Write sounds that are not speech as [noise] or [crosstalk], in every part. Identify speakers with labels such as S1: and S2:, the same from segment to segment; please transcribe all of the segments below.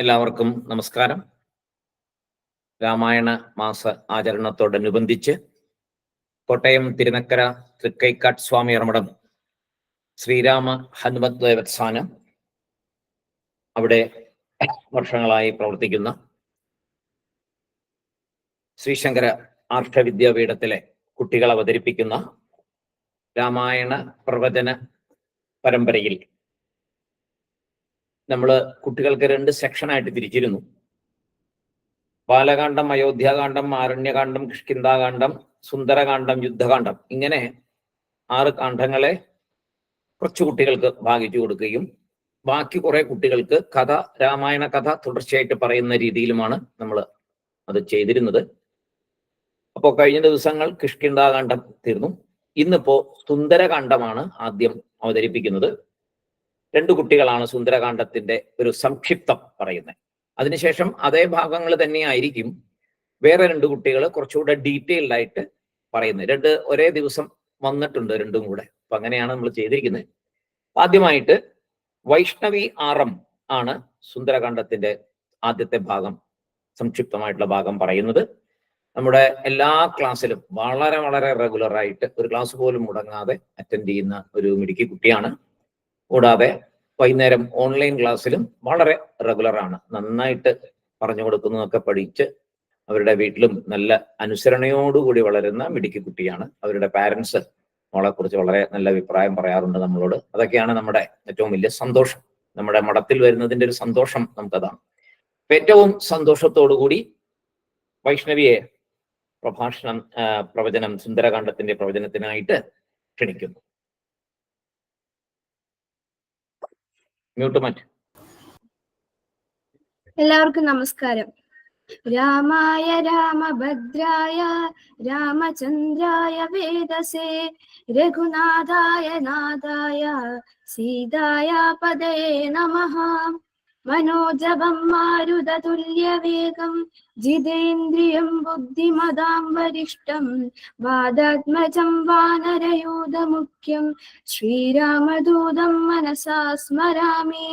S1: എല്ലാവർക്കും നമസ്കാരം. രാമായണ മാസ ആചരണത്തോടനുബന്ധിച്ച് കോട്ടയം തിരുനക്കര തൃക്കൈക്കാട്ട് സ്വാമി അറമടം ശ്രീരാമ ഹനുമത് ദേവസ്ഥാനം അവിടെ വർഷങ്ങളായി പ്രവർത്തിക്കുന്ന ശ്രീശങ്കര ആർഷ വിദ്യാപീഠത്തിലെ കുട്ടികൾ അവതരിപ്പിക്കുന്ന രാമായണ പ്രവചന പരമ്പരയിൽ നമ്മൾ കുട്ടികൾക്ക് രണ്ട് സെക്ഷനായിട്ട് തിരിച്ചിരുന്നു. ബാലകാന്ഡം അയോധ്യാകാന്ഡം ആരണ്യകാന്ഡം കിഷ്കിന്താകാന്ഡം സുന്ദരകാന്ഡം യുദ്ധകാന്ഡം ഇങ്ങനെ ആറ് കാന്ഡങ്ങളെ കുറച്ച് കുട്ടികൾക്ക് ഭാഗിച്ചു കൊടുക്കുകയും ബാക്കി കുറെ കുട്ടികൾക്ക് കഥ രാമായണ കഥ തുടർച്ചയായിട്ട് പറയുന്ന രീതിയിലുമാണ് നമ്മൾ അത് ചെയ്തിരുന്നത്. അപ്പോൾ കഴിഞ്ഞ ദിവസങ്ങൾ കിഷ്കിന്താകാന്ഡം തീർന്നു. ഇന്നിപ്പോ സുന്ദരകാന്ഡമാണ് ആദ്യം അവതരിപ്പിക്കുന്നത്. രണ്ടു കുട്ടികളാണ് സുന്ദരകാന്ഡത്തിന്റെ ഒരു സംക്ഷിപ്തം പറയുന്നത്. അതിനുശേഷം അതേ ഭാഗങ്ങൾ തന്നെയായിരിക്കും വേറെ രണ്ട് കുട്ടികൾ കുറച്ചുകൂടെ ഡീറ്റെയിൽഡ് ആയിട്ട് പറയുന്നത്. രണ്ട് ഒരേ ദിവസം വന്നിട്ടുണ്ട് രണ്ടും കൂടെ. അപ്പൊ അങ്ങനെയാണ് നമ്മൾ ചെയ്തിരിക്കുന്നത്. ആദ്യമായിട്ട് വൈഷ്ണവി ആറം ആണ് സുന്ദരകാന്ഡത്തിന്റെ ആദ്യത്തെ ഭാഗം സംക്ഷിപ്തമായിട്ടുള്ള ഭാഗം പറയുന്നത്. നമ്മുടെ എല്ലാ ക്ലാസ്സിലും വളരെ വളരെ റെഗുലറായിട്ട് ഒരു ക്ലാസ് പോലും മുടങ്ങാതെ അറ്റൻഡ് ചെയ്യുന്ന ഒരു മിടുക്കി കുട്ടിയാണ്. കൂടാതെ വൈകുന്നേരം ഓൺലൈൻ ക്ലാസ്സിലും വളരെ റെഗുലറാണ് നന്നായിട്ട് പറഞ്ഞു കൊടുക്കുന്നതൊക്കെ പഠിച്ച് അവരുടെ വീട്ടിലും നല്ല അനുസരണയോടുകൂടി വളരുന്ന മിടുക്കി കുട്ടിയാണ്. അവരുടെ പാരൻസ് മോളെ കുറിച്ച് വളരെ നല്ല അഭിപ്രായം പറയാറുണ്ട് നമ്മളോട്. അതൊക്കെയാണ് നമ്മുടെ ഏറ്റവും വലിയ സന്തോഷം. നമ്മുടെ മഠത്തിൽ വരുന്നതിന്റെ ഒരു സന്തോഷം നമുക്കതാണ്. ഏറ്റവും സന്തോഷത്തോടു കൂടി വൈഷ്ണവിയെ പ്രഭാഷണം പ്രവചനം സുന്ദരകാന്ഡത്തിന്റെ പ്രവചനത്തിനായിട്ട് ക്ഷണിക്കുന്നു. മ്യൂട്ട് മാറ്റി.
S2: എല്ലാവർക്കും നമസ്കാരം. രാമായ രാമഭദ്രായ രാമചന്ദ്രായ വേദസേ രഘുനാഥായ നാഥായ സീതായ പദേ നമഃ. മനോജവം മാരുതതുല്യവേഗം ജിതേന്ദ്രിയം ബുദ്ധിമതാം വരിഷ്ടം വാദാത്മജം വാനരയൂതമുഖ്യം ശ്രീരാമദൂതം മനസാ സ്മരാമി.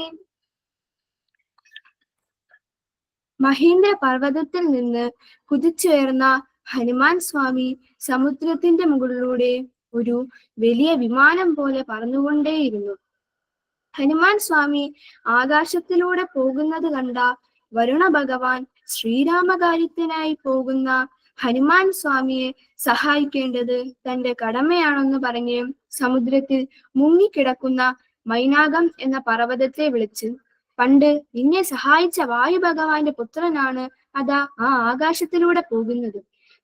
S2: മഹീന്ദ്ര പർവതത്തിൽ നിന്ന് കുതിച്ചുയർന്ന ഹനുമാൻ സ്വാമി സമുദ്രത്തിന്റെ മുകളിലൂടെ ഒരു വലിയ വിമാനം പോലെ പറന്നുകൊണ്ടേയിരുന്നു. ഹനുമാൻ സ്വാമി ആകാശത്തിലൂടെ പോകുന്നത് കണ്ട വരുണ ഭഗവാൻ ശ്രീരാമകാര്യത്തിനായി പോകുന്ന ഹനുമാൻ സ്വാമിയെ സഹായിക്കേണ്ടത് തന്റെ കടമയാണെന്ന് പറഞ്ഞ് സമുദ്രത്തിൽ മുങ്ങിക്കിടക്കുന്ന മൈനാകം എന്ന പർവതത്തെ വിളിച്ച് പണ്ട് നിന്നെ സഹായിച്ച വായു ഭഗവാന്റെ പുത്രനാണ് അതാ ആ ആകാശത്തിലൂടെ പോകുന്നത്.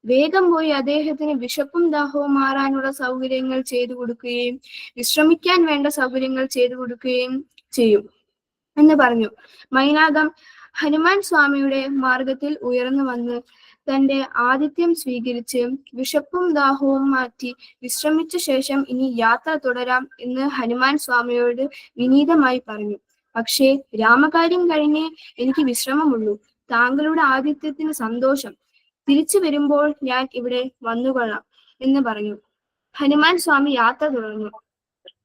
S2: വേഗം പോയി അദ്ദേഹത്തിന് വിശപ്പും ദാഹവും മാറാനുള്ള സൗകര്യങ്ങൾ ചെയ്തു കൊടുക്കുകയും വിശ്രമിക്കാൻ വേണ്ട സൗകര്യങ്ങൾ ചെയ്തു കൊടുക്കുകയും ചെയ്യും. എന്ന് പറഞ്ഞു. മൈനാകം ഹനുമാൻ സ്വാമിയുടെ മാർഗത്തിൽ ഉയർന്നു വന്ന് തന്റെ ആതിഥ്യം സ്വീകരിച്ച് വിശപ്പും ദാഹവും മാറ്റി വിശ്രമിച്ച ശേഷം ഇനി യാത്ര തുടരാം എന്ന് ഹനുമാൻ സ്വാമിയോട് വിനീതമായി പറഞ്ഞു. പക്ഷേ രാമകാര്യം കഴിഞ്ഞേ എനിക്ക് വിശ്രമമുള്ളൂ. താങ്കളുടെ ആതിഥ്യത്തിന് സന്തോഷം. തിരിച്ചു വരുമ്പോൾ ഞാൻ ഇവിടെ വന്നുകൊള്ളാം എന്ന് പറഞ്ഞു. ഹനുമാൻ സ്വാമി യാത്ര തുടർന്നു.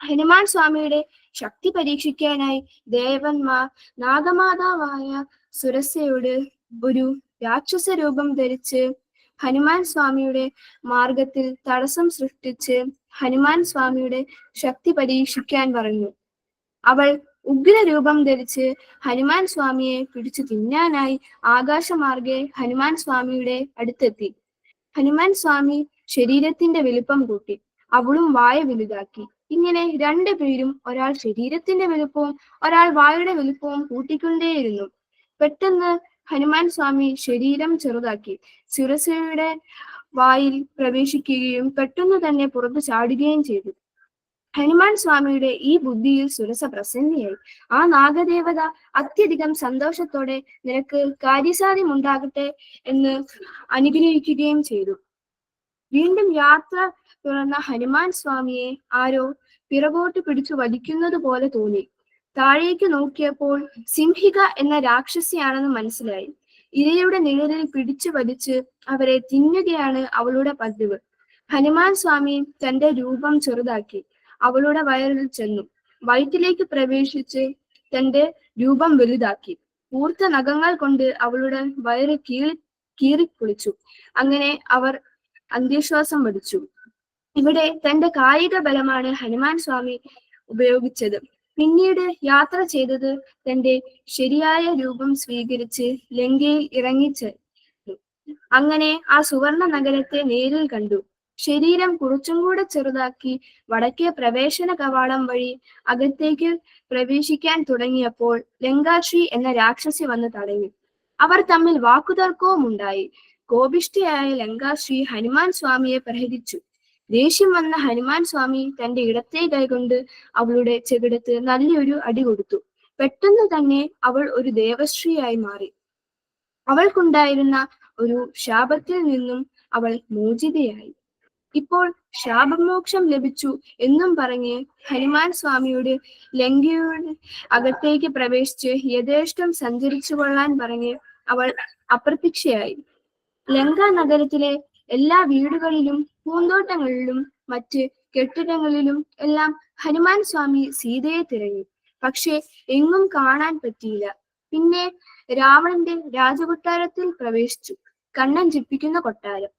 S2: ഹനുമാൻ സ്വാമിയുടെ ശക്തി പരീക്ഷിക്കാനായി ദേവന്മാർ നാഗമാതാവായ സുരസയോട് ഒരു രാക്ഷസ രൂപം ധരിച്ച് ഹനുമാൻ സ്വാമിയുടെ മാർഗത്തിൽ തടസ്സം സൃഷ്ടിച്ച് ഹനുമാൻ സ്വാമിയുടെ ശക്തി പരീക്ഷിക്കാൻ പറഞ്ഞു. അവൾ ഉഗ്രരൂപം ധരിച്ച് ഹനുമാൻ സ്വാമിയെ പിടിച്ചു തിന്നാനായി ആകാശമാർഗെ ഹനുമാൻ സ്വാമിയുടെ അടുത്തെത്തി. ഹനുമാൻ സ്വാമി ശരീരത്തിന്റെ വലുപ്പം കൂട്ടി. അവളും വായ വലുതാക്കി. ഇങ്ങനെ രണ്ടു പേരും ഒരാൾ ശരീരത്തിന്റെ വലുപ്പവും ഒരാൾ വായുടെ വലുപ്പവും കൂട്ടിക്കൊണ്ടേയിരുന്നു. പെട്ടെന്ന് ഹനുമാൻ സ്വാമി ശരീരം ചെറുതാക്കി. സുരസയുടെ വായിൽ പ്രവേശിക്കുകയും പെട്ടെന്ന് തന്നെ പുറത്തു ചാടുകയും ചെയ്തു. ഹനുമാൻ സ്വാമിയുടെ ഈ ബുദ്ധിയിൽ സുരസ പ്രസന്നയായി. ആ നാഗദേവത അത്യധികം സന്തോഷത്തോടെ നിനക്ക് കാര്യസാധ്യം ഉണ്ടാകട്ടെ എന്ന് അനുഗ്രഹിക്കുകയും ചെയ്തു. വീണ്ടും യാത്ര തുറന്ന ഹനുമാൻ സ്വാമിയെ ആരോ പിറകോട്ട് പിടിച്ചു വലിക്കുന്നത് പോലെ തോന്നി. താഴേക്ക് നോക്കിയപ്പോൾ സിംഹിക എന്ന രാക്ഷസിയാണെന്ന് മനസ്സിലായി. ഇരയുടെ നിഴലിൽ പിടിച്ചു വലിച്ച് അവരെ തിന്നുകയാണ് അവളുടെ പതിവ്. ഹനുമാൻ സ്വാമി തന്റെ രൂപം ചെറുതാക്കി. അവളുടെ വയറിൽ ചെന്നു. വയറ്റിലേക്ക് പ്രവേശിച്ച് തന്റെ രൂപം വലുതാക്കി. കൂർത്ത നഖങ്ങൾ കൊണ്ട് അവളുടെ വയറ് കീറി കീറിപ്പൊളിച്ചു. അങ്ങനെ അവർ അന്ത്യശ്വാസം വടിച്ചു ഇവിടെ തന്റെ കായിക ബലമാണ് ഹനുമാൻ സ്വാമി ഉപയോഗിച്ചത്. പിന്നീട് യാത്ര ചെയ്തത് തന്റെ ശരിയായ രൂപം സ്വീകരിച്ച് ലങ്കയിൽ ഇറങ്ങിച്ച് അങ്ങനെ ആ സുവർണ നഗരത്തെ നേരിൽ കണ്ടു. ശരീരം കുറച്ചും കൂടെ ചെറുതാക്കി വടക്കേ പ്രവേശന കവാടം വഴി അകത്തേക്ക് പ്രവേശിക്കാൻ തുടങ്ങിയപ്പോൾ ലങ്കാശ്രീ എന്ന രാക്ഷസി വന്ന് തടഞ്ഞു. അവർ തമ്മിൽ വാക്കുതർക്കവും ഉണ്ടായി. കോപിഷ്ഠയായ ലങ്കാശ്രീ ഹനുമാൻ സ്വാമിയെ പ്രഹരിച്ചു. ദേഷ്യം വന്ന ഹനുമാൻ സ്വാമി തന്റെ ഇടത്തെ കൈകൊണ്ട് അവളുടെ ചെകിടത്ത് നല്ലൊരു അടി കൊടുത്തു. പെട്ടെന്ന് തന്നെ അവൾ ഒരു ദേവശ്രീയായി മാറി. അവൾക്കുണ്ടായിരുന്ന ഒരു ശാപത്തിൽ നിന്നും അവൾ മോചിതയായി. ഇപ്പോൾ ശാപമോക്ഷം ലഭിച്ചു എന്നും പറഞ്ഞ് ഹനുമാൻ സ്വാമിയുടെ ലങ്കയുടെ അകത്തേക്ക് പ്രവേശിച്ച് യഥേഷ്ടം സഞ്ചരിച്ചു കൊള്ളാൻ പറഞ്ഞ് അവൾ അപ്രത്യക്ഷയായി. ലങ്ക നഗരത്തിലെ എല്ലാ വീടുകളിലും പൂന്തോട്ടങ്ങളിലും മറ്റ് കെട്ടിടങ്ങളിലും എല്ലാം ഹനുമാൻ സ്വാമി സീതയെ തിരഞ്ഞു. പക്ഷെ എങ്ങും കാണാൻ പറ്റിയില്ല. പിന്നെ രാവണന്റെ രാജകൊട്ടാരത്തിൽ പ്രവേശിച്ചു. കണ്ണൻ ജിപ്പിക്കുന്ന കൊട്ടാരം.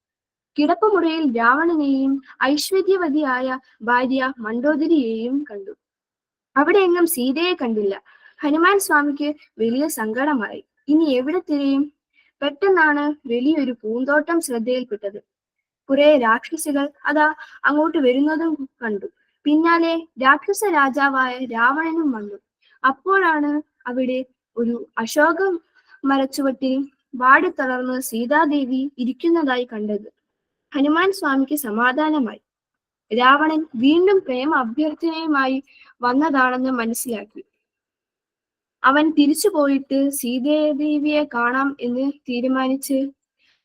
S2: കിടപ്പുമുറിയിൽ രാവണനെയും ഐശ്വര്യവതിയായ ഭാര്യ മണ്ടോദരിയെയും കണ്ടു. അവിടെ എങ്ങും സീതയെ കണ്ടില്ല. ഹനുമാൻ സ്വാമിക്ക് വലിയ സങ്കടമായി. ഇനി എവിടെ തിരയും? പെട്ടെന്നാണ് വലിയൊരു പൂന്തോട്ടം ശ്രദ്ധയിൽപ്പെട്ടത്. കുറെ രാക്ഷസികൾ അതാ അങ്ങോട്ട് വരുന്നതും കണ്ടു. പിന്നാലെ രാക്ഷസ രാജാവായ രാവണനും വന്നു. അപ്പോഴാണ് അവിടെ ഒരു അശോക മരച്ചുവട്ടിൽ വാടിത്തളർന്ന് സീതാദേവി ഇരിക്കുന്നതായി കണ്ടത്. ഹനുമാൻ സ്വാമിക്ക് സമാധാനമായി. രാവണൻ വീണ്ടും പ്രേമ അഭ്യർത്ഥനയുമായി വന്നതാണെന്ന് മനസ്സിലാക്കി. അവൻ തിരിച്ചു പോയിട്ട് സീതേദേവിയെ കാണാം എന്ന് തീരുമാനിച്ച്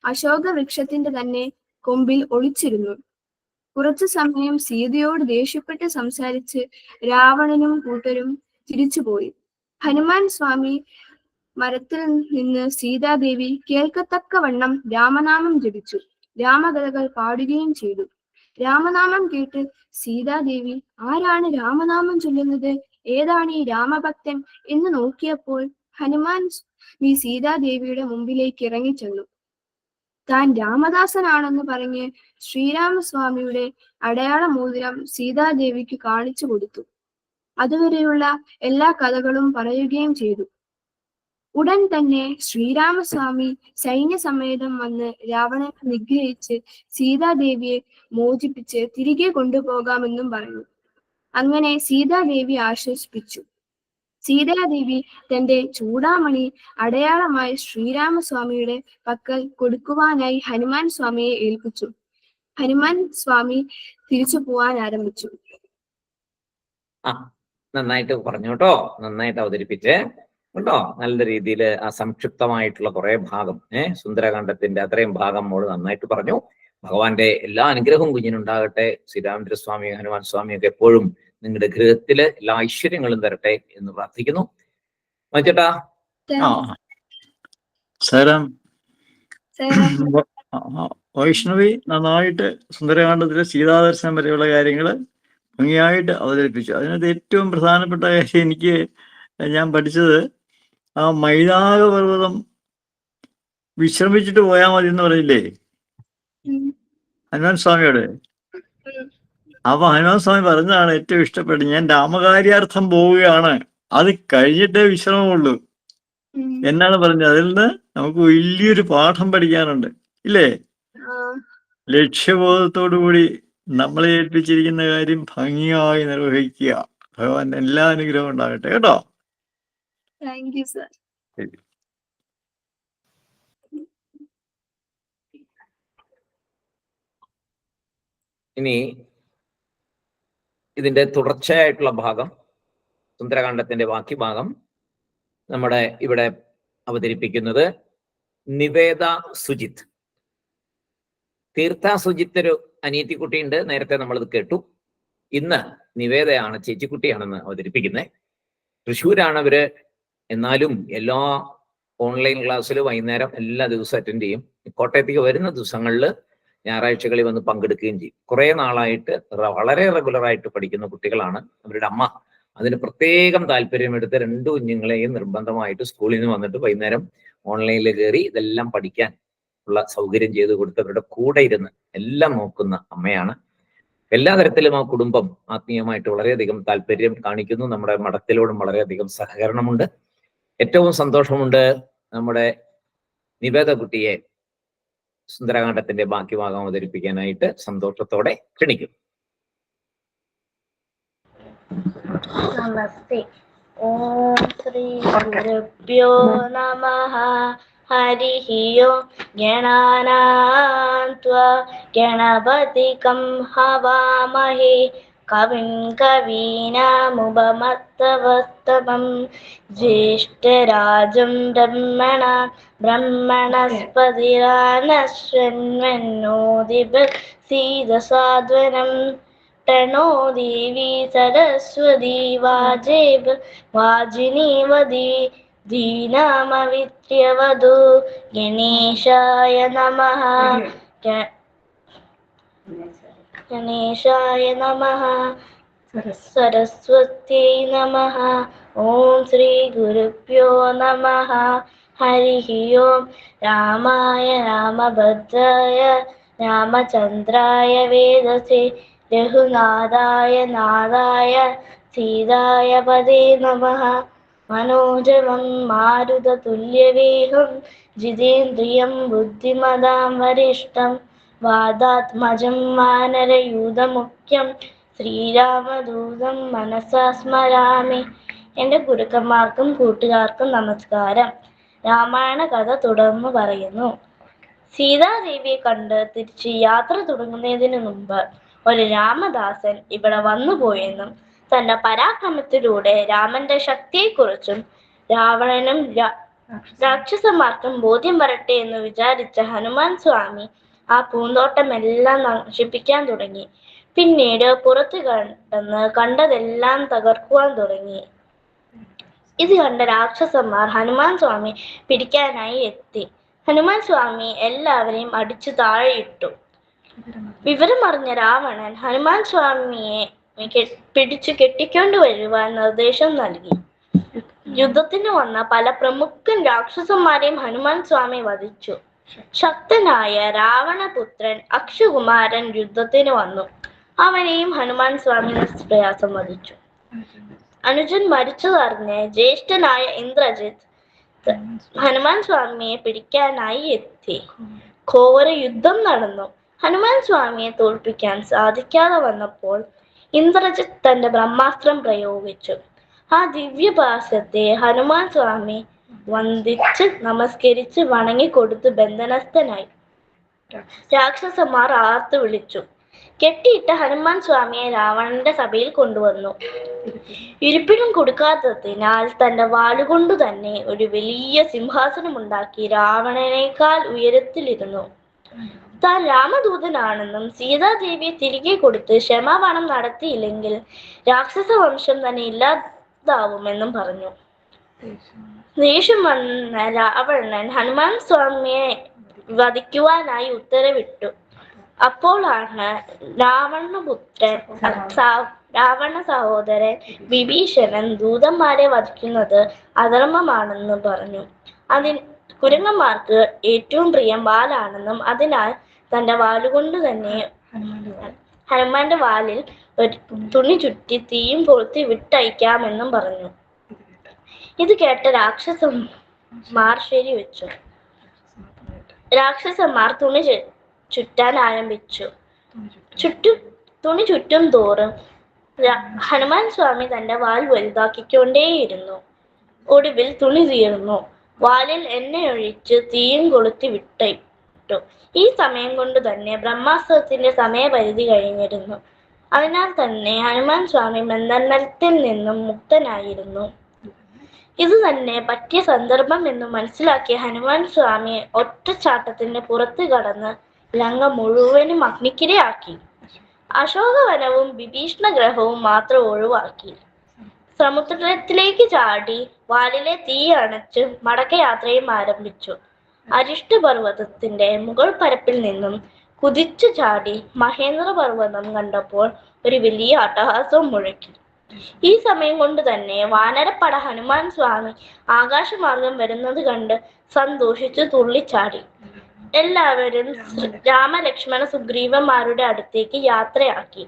S2: അശോക വൃക്ഷത്തിന്റെ തന്നെ കൊമ്പിൽ ഒളിച്ചിരുന്നു. കുറച്ചു സമയം സീതയോട് ദേഷ്യപ്പെട്ട് സംസാരിച്ച് രാവണനും കൂട്ടരും തിരിച്ചുപോയി ഹനുമാൻ സ്വാമി മരത്തിൽ നിന്ന് സീതാദേവി കേൾക്കത്തക്കവണ്ണം രാമനാമം ജപിച്ചു. രാമകഥകൾ പാടുകയും ചെയ്തു. രാമനാമം കേട്ട് സീതാദേവി ആരാണ് രാമനാമം ചൊല്ലുന്നത്? ഏതാണ് ഈ രാമഭക്തൻ? എന്ന് നോക്കിയപ്പോൾ ഹനുമാൻ ഈ സീതാദേവിയുടെ മുമ്പിലേക്ക് ഇറങ്ങിച്ചെന്നു. താൻ രാമദാസനാണെന്ന് പറഞ്ഞ് ശ്രീരാമസ്വാമിയുടെ അടയാള മോതിരം സീതാദേവിക്ക് കാണിച്ചു കൊടുത്തു. അതുവരെയുള്ള എല്ലാ കഥകളും പറയുകയും ചെയ്തു. ഉടൻ തന്നെ ശ്രീരാമസ്വാമി സൈന്യസമേതം വന്ന് രാവണനെ നിഗ്രഹിച്ച് സീതാദേവിയെ മോചിപ്പിച്ച് തിരികെ കൊണ്ടുപോകാമെന്നും പറഞ്ഞു. അങ്ങനെ സീതാദേവി ആശ്വസിപ്പിച്ചു. സീതാദേവി തന്റെ ചൂടാമണി അടയാളമായി ശ്രീരാമസ്വാമിയുടെ പക്കൽ കൊടുക്കുവാനായി ഹനുമാൻ സ്വാമിയെ ഏൽപ്പിച്ചു. ഹനുമാൻ സ്വാമി തിരിച്ചു പോവാൻ ആരംഭിച്ചു.
S1: ആ നന്നായിട്ട് പറഞ്ഞു കേട്ടോ നന്നായിട്ട് അവതരിപ്പിച്ചേ. കേട്ടോ നല്ല രീതിയിൽ ആ സംക്ഷിപ്തമായിട്ടുള്ള കുറെ ഭാഗം ഏഹ് സുന്ദരകാന്ഡത്തിന്റെ അത്രയും ഭാഗം മോൾ നന്നായിട്ട് പറഞ്ഞു. ഭഗവാന്റെ എല്ലാ അനുഗ്രഹവും കുഞ്ഞിനുണ്ടാകട്ടെ. ശ്രീരാമചന്ദ്രസ്വാമി ഹനുമാൻ സ്വാമിയൊക്കെ എപ്പോഴും നിങ്ങളുടെ ഗൃഹത്തിൽ എല്ലാ ഐശ്വര്യങ്ങളും തരട്ടെ എന്ന് പ്രാർത്ഥിക്കുന്നു. മച്ചേട്ടാ [laughs]
S3: വൈഷ്ണവി നന്നായിട്ട് സുന്ദരകാന്ഡത്തിലെ സീതാദർശനം വരെയുള്ള കാര്യങ്ങൾ ഭംഗിയായിട്ട് അവതരിപ്പിച്ചു. അതിനകത്ത് ഏറ്റവും പ്രധാനപ്പെട്ട കാര്യം എനിക്ക് ഞാൻ പഠിച്ചത് ആ മൈതാക പർവതം വിശ്രമിച്ചിട്ട് പോയാൽ മതി എന്ന്
S2: പറയില്ലേ.
S3: ഹനുമാൻ സ്വാമിയോട്. അപ്പൊ ഹനുമാൻ സ്വാമി പറഞ്ഞതാണ് ഏറ്റവും ഇഷ്ടപ്പെട്ടത്. ഞാൻ രാമകാര്യാർത്ഥം പോവുകയാണ്. അത് കഴിഞ്ഞിട്ടേ വിശ്രമമുള്ളൂ. എന്നാണ് പറഞ്ഞത്. അതിൽ നിന്ന് നമുക്ക് വലിയൊരു പാഠം പഠിക്കാനുണ്ട്. ഇല്ലേ? ലക്ഷ്യബോധത്തോടു കൂടി നമ്മളെ ഏൽപ്പിച്ചിരിക്കുന്ന കാര്യം ഭംഗിയായി നിർവഹിക്കുക. ഭഗവാൻ എല്ലാ അനുഗ്രഹവും ഉണ്ടാകട്ടെ. കേട്ടോ?
S2: താങ്ക് യു സർ
S1: ഇനി ഇതിന്റെ തുടർച്ചയായിട്ടുള്ള ഭാഗം സുന്ദരകാന്ഡത്തിന്റെ ബാക്കി ഭാഗം നമ്മുടെ ഇവിടെ അവതരിപ്പിക്കുന്നത് നിവേദ സുജിത്. തീർത്ഥ സുജിത്ത് ഒരു അനിയത്തിക്കുട്ടിയുണ്ട് നേരത്തെ നമ്മളിത് കേട്ടു. ഇന്ന് നിവേദയാണ് ചേച്ചിക്കുട്ടിയാണെന്ന് അവതരിപ്പിക്കുന്നത് തൃശ്ശൂരാണ് അവർ എന്നാലും എല്ലാ ഓൺലൈൻ ക്ലാസ്സിൽ വൈകുന്നേരം എല്ലാ ദിവസവും അറ്റൻഡ് ചെയ്യും. കോട്ടയത്തേക്ക് വരുന്ന ദിവസങ്ങളിൽ ഞായറാഴ്ചകളിൽ വന്ന് പങ്കെടുക്കുകയും ചെയ്യും. കുറെ നാളായിട്ട് വളരെ റെഗുലറായിട്ട് പഠിക്കുന്ന കുട്ടികളാണ് അവരുടെ അമ്മ. അതിന് പ്രത്യേകം താല്പര്യമെടുത്ത് രണ്ട് കുഞ്ഞുങ്ങളെയും നിർബന്ധമായിട്ട് സ്കൂളിൽ നിന്ന് വന്നിട്ട് വൈകുന്നേരം ഓൺലൈനിൽ കയറി ഇതെല്ലാം പഠിക്കാൻ ഉള്ള സൗകര്യം ചെയ്തു കൊടുത്തവരുടെ കൂടെ ഇരുന്ന് എല്ലാം നോക്കുന്ന അമ്മയാണ്. എല്ലാ തരത്തിലും ആ കുടുംബം ആത്മീയമായിട്ട് വളരെയധികം താല്പര്യം കാണിക്കുന്നു. നമ്മുടെ മഠത്തിലോടും വളരെയധികം സഹകരണമുണ്ട്. ഏറ്റവും സന്തോഷമുണ്ട് നമ്മുടെ നിവേദ കുട്ടിയെ സുന്ദരകാന്ഡത്തിന്റെ ബാക്കി ഭാഗം അവതരിപ്പിക്കാനായിട്ട് സന്തോഷത്തോടെ ക്ഷണിക്കും.
S4: നമസ്തേ. ഓം ശ്രീ ഗുരുഭ്യോ ഹവാമഹേ കവിം കവീനാമുപമത്തവസ്തവം ജ്യേഷ്ഠരാജം ബ്രഹ്മണ ബ്രഹ്മണസ്പതിരാനശ്വന്വന്നോദിപ സീതസാദ്വനം प्रणो देवी सरस्वती वाजेव वाजिनीवदी दीनामवित्र्यवधू गणेशाय नमः ग- गणेशाय नमः सरस्वत्यै नमः ॐ श्रीगुरुभ्यो नमः हरिः ॐ रामाय रामभद्राय रामचन्द्राय वेदसे रघुनादाय नादाय सीताय पदे नमः मनोजवं मारुततुल्यवेहं जितेन्द्रियं बुद्धिमदां वरिष्ठम् വാദാത്മജം വാനരയൂതമുഖ്യം ശ്രീരാമദൂതം മനസാ സ്മരാമി. എന്റെ ഗുരുക്കന്മാർക്കും കൂട്ടുകാർക്കും നമസ്കാരം. രാമായണ കഥ തുടർന്ന് പറയുന്നു. സീതാദേവിയെ കണ്ട് തിരിച്ച് യാത്ര തുടങ്ങുന്നതിന് മുമ്പ് ഒരു രാമദാസൻ ഇവിടെ വന്നുപോയെന്നും തന്റെ പരാക്രമത്തിലൂടെ രാമന്റെ ശക്തിയെക്കുറിച്ചും രാവണനും രാക്ഷസന്മാർക്കും ബോധ്യം വരട്ടെ എന്ന് വിചാരിച്ച ഹനുമാൻ സ്വാമി ആ പൂന്തോട്ടമെല്ലാം നശിപ്പിക്കാൻ തുടങ്ങി. പിന്നീട് പുറത്തു കണ്ടെന്ന് കണ്ടതെല്ലാം തകർക്കുവാൻ തുടങ്ങി. ഇത് കണ്ട രാക്ഷസന്മാർ ഹനുമാൻ സ്വാമി പിടിക്കാനായി എത്തി. ഹനുമാൻ സ്വാമി എല്ലാവരെയും അടിച്ചു താഴെയിട്ടു. വിവരമറിഞ്ഞ രാവണൻ ഹനുമാൻ സ്വാമിയെ പിടിച്ചു കെട്ടിക്കൊണ്ടു വരുവാൻ നിർദ്ദേശം നൽകി. യുദ്ധത്തിന് വന്ന പല പ്രമുഖൻ രാക്ഷസന്മാരെയും ഹനുമാൻ സ്വാമി വധിച്ചു. ശക്തനായ രാവണപുത്രൻ അക്ഷകുമാരൻ യുദ്ധത്തിന് വന്നു. അവനെയും ഹനുമാൻ സ്വാമി നിഷ്പ്രയാസം വധിച്ചു. അനുജൻ മരിച്ചതറിഞ്ഞ് ജ്യേഷ്ഠനായ ഇന്ദ്രജിത്ത് ഹനുമാൻ സ്വാമിയെ പിടിക്കാനായി എത്തി. ഘോര യുദ്ധം നടന്നു. ഹനുമാൻ സ്വാമിയെ തോൽപ്പിക്കാൻ സാധിക്കാതെ വന്നപ്പോൾ ഇന്ദ്രജിത്ത് തന്റെ ബ്രഹ്മാസ്ത്രം പ്രയോഗിച്ചു. ആ ദിവ്യപാശത്തെ ഹനുമാൻ സ്വാമി വന്ദിച്ച് നമസ്കരിച്ച് വണങ്ങിക്കൊടുത്ത് ബന്ധനസ്ഥനായി. രാക്ഷസന്മാർ ആർത്തു വിളിച്ചു. കെട്ടിയിട്ട് ഹനുമാൻ സ്വാമിയെ രാവണന്റെ സഭയിൽ കൊണ്ടുവന്നു. ഇരിപ്പിടം കൊടുക്കാത്തതിനാൽ തന്റെ വാളുകൊണ്ടു തന്നെ ഒരു വലിയ സിംഹാസനമുണ്ടാക്കി രാവണനേക്കാൾ ഉയരത്തിലിരുന്നു. താൻ രാമദൂതനാണെന്നും സീതാദേവിയെ തിരികെ കൊടുത്ത് ക്ഷമാപണം നടത്തിയില്ലെങ്കിൽ രാക്ഷസ വംശം തന്നെ ഇല്ലാതാവുമെന്നും പറഞ്ഞു. ദേഷ്യം വന്ന രാവണൻ ഹനുമാൻ സ്വാമിയെ വധിക്കുവാനായി ഉത്തരവിട്ടു. അപ്പോഴാണ് രാവണപുത്രൻ പുത്രൻ രാവണ സഹോദരൻ വിഭീഷണൻ ദൂതന്മാരെ വധിക്കുന്നത് അധർമ്മമാണെന്ന് പറഞ്ഞു. അതിൽ കുരങ്ങന്മാർക്ക് ഏറ്റവും പ്രിയം വാലാണെന്നും അതിനാൽ തന്റെ വാലുകൊണ്ട് തന്നെ ഹനുമാന്റെ വാലിൽ ഒരു തുണി ചുറ്റി തീയും കൊളുത്തി വിട്ടയക്കാമെന്നും പറഞ്ഞു. ഇത് കേട്ട രാക്ഷസന്മാർ ശരിവെച്ചു രാക്ഷസന്മാർ തുണി ചുറ്റാൻ ആരംഭിച്ചു. ചുറ്റും തുണി ചുറ്റും തോറും ഹനുമാൻ സ്വാമി തന്റെ വാൽ വലുതാക്കിക്കൊണ്ടേയിരുന്നു. ഒടുവിൽ തുണി തീർന്നു വാലിൽ എണ്ണയൊഴിച്ച് തീയും കൊളുത്തി വിട്ടിട്ടു ഈ സമയം കൊണ്ട് തന്നെ ബ്രഹ്മാസ്ത്രത്തിന്റെ സമയപരിധി കഴിഞ്ഞിരുന്നു. അതിനാൽ തന്നെ ഹനുമാൻ സ്വാമി ബന്ധനത്തിൽ നിന്നും മുക്തനായിരുന്നു. ഇത് തന്നെ പറ്റിയ സന്ദർഭം എന്ന് മനസ്സിലാക്കിയ ഹനുമാൻ സ്വാമി ഒറ്റച്ചാട്ടത്തിന്റെ പുറത്ത് കടന്ന് ലങ്ക മുഴുവനും അഗ്നിക്കിരയാക്കി. അശോകവനവും വിഭീഷണ ഗ്രഹവും മാത്രം ഒഴിവാക്കി. സമുദ്രത്തിലേക്ക് ചാടി വാലിലെ തീ അണച്ച് മടക്കയാത്രയും ആരംഭിച്ചു. അരിഷ്ട പർവതത്തിന്റെ മുകൾ പരപ്പിൽ നിന്നും കുതിച്ചു ചാടി മഹേന്ദ്ര പർവതം കണ്ടപ്പോൾ ഒരു വലിയ അട്ടഹാസവും മുഴക്കി. ഈ സമയം കൊണ്ട് തന്നെ വാനരപ്പട ഹനുമാൻ സ്വാമി ആകാശമാർഗം വരുന്നത് കണ്ട് സന്തോഷിച്ചു തുള്ളിച്ചാടി. എല്ലാവരും രാമലക്ഷ്മണ സുഗ്രീവന്മാരുടെ അടുത്തേക്ക് യാത്രയാക്കി.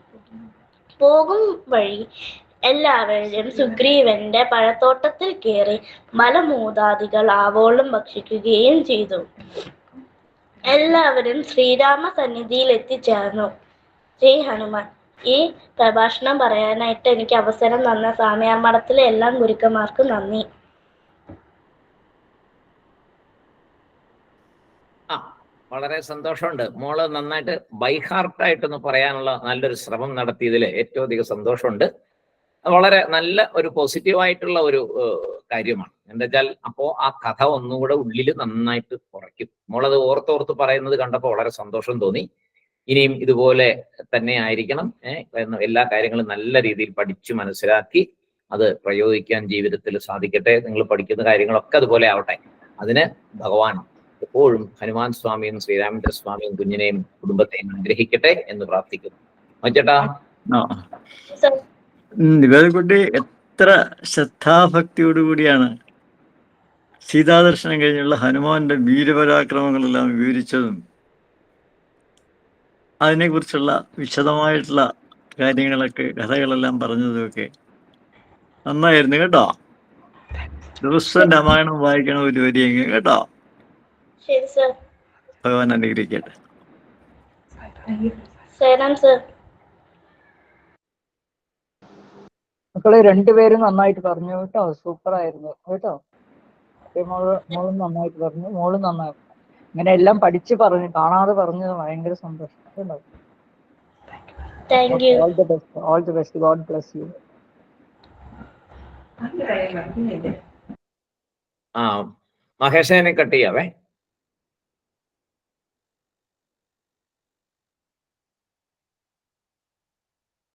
S4: പോകും വഴി എല്ലാവരും സുഗ്രീവന്റെ പഴത്തോട്ടത്തിൽ കയറി മലമൂതാദികൾ ആവോളം ഭക്ഷിക്കുകയും ചെയ്തു. എല്ലാവരും ശ്രീരാമ സന്നിധിയിൽ എത്തിച്ചേർന്നു ശ്രീ ഹനുമാൻ ഈ പ്രഭാഷണം പറയാനായിട്ട് എനിക്ക് അവസരം തന്ന സ്വാമിയാർമഠത്തിലെ എല്ലാ ഗുരുക്കന്മാർക്കും നന്ദി.
S1: വളരെ സന്തോഷമുണ്ട്. മോൾ നന്നായിട്ട് ബൈഹാർട്ടായിട്ടൊന്ന് പറയാനുള്ള നല്ലൊരു ശ്രമം നടത്തിയതിൽ ഏറ്റവും അധികം സന്തോഷമുണ്ട്. വളരെ നല്ല ഒരു പോസിറ്റീവായിട്ടുള്ള ഒരു കാര്യമാണ്. എന്താ വെച്ചാൽ അപ്പോ ആ കഥ ഒന്നുകൂടെ ഉള്ളിൽ നന്നായിട്ട് കുറയ്ക്കും. മോളത് ഓർത്തോർത്ത് പറയുന്നത് കണ്ടപ്പോൾ വളരെ സന്തോഷം തോന്നി. ഇനിയും ഇതുപോലെ തന്നെ ആയിരിക്കണം. എല്ലാ കാര്യങ്ങളും നല്ല രീതിയിൽ പഠിച്ചു മനസ്സിലാക്കി അത് പ്രയോഗിക്കാൻ ജീവിതത്തിൽ സാധിക്കട്ടെ. നിങ്ങൾ പഠിക്കുന്ന കാര്യങ്ങളൊക്കെ അതുപോലെ ആവട്ടെ. അതിന് ഭഗവാൻ എപ്പോഴും ഹനുമാൻ സ്വാമിയും ശ്രീരാമചന്ദ്ര സ്വാമിയും കുഞ്ഞിനെയും കുടുംബത്തെയും അനുഗ്രഹിക്കട്ടെ എന്ന് പ്രാർത്ഥിക്കുന്നു. മച്ചേട്ടാ
S3: നിവേദക്കുട്ടി എത്ര ശ്രദ്ധാഭക്തിയോടുകൂടിയാണ് സീതാദർശനം കഴിഞ്ഞുള്ള ഹനുമാന്റെ വീരപരാക്രമങ്ങളെല്ലാം വിവരിച്ചതും അതിനെക്കുറിച്ചുള്ള വിശദമായിട്ടുള്ള കാര്യങ്ങളൊക്കെ കഥകളെല്ലാം പറഞ്ഞതുമൊക്കെ നന്നായിരുന്നു കേട്ടോ. ദിവസം രാമായണം വായിക്കണം ഒരു വരിയെങ്കിൽ കേട്ടോ.
S4: ശരി സർ.
S3: ഭഗവാൻ അനുഗ്രഹിക്കട്ടെ.
S5: മക്കളെ രണ്ടുപേരും നന്നായിട്ട് പറഞ്ഞു കേട്ടോ. സൂപ്പർ ആയിരുന്നു കേട്ടോ മോൾ മോളും നന്നായിട്ട് പറഞ്ഞു. മോളും നന്നായി. ഇങ്ങനെ എല്ലാം പഠിച്ച് പറഞ്ഞു കാണാതെ പറഞ്ഞത് ഭയങ്കര സന്തോഷം. All the best all the best God bless you
S1: ആ മഹേഷനെ കട്ട് ചെയ്യാവേ.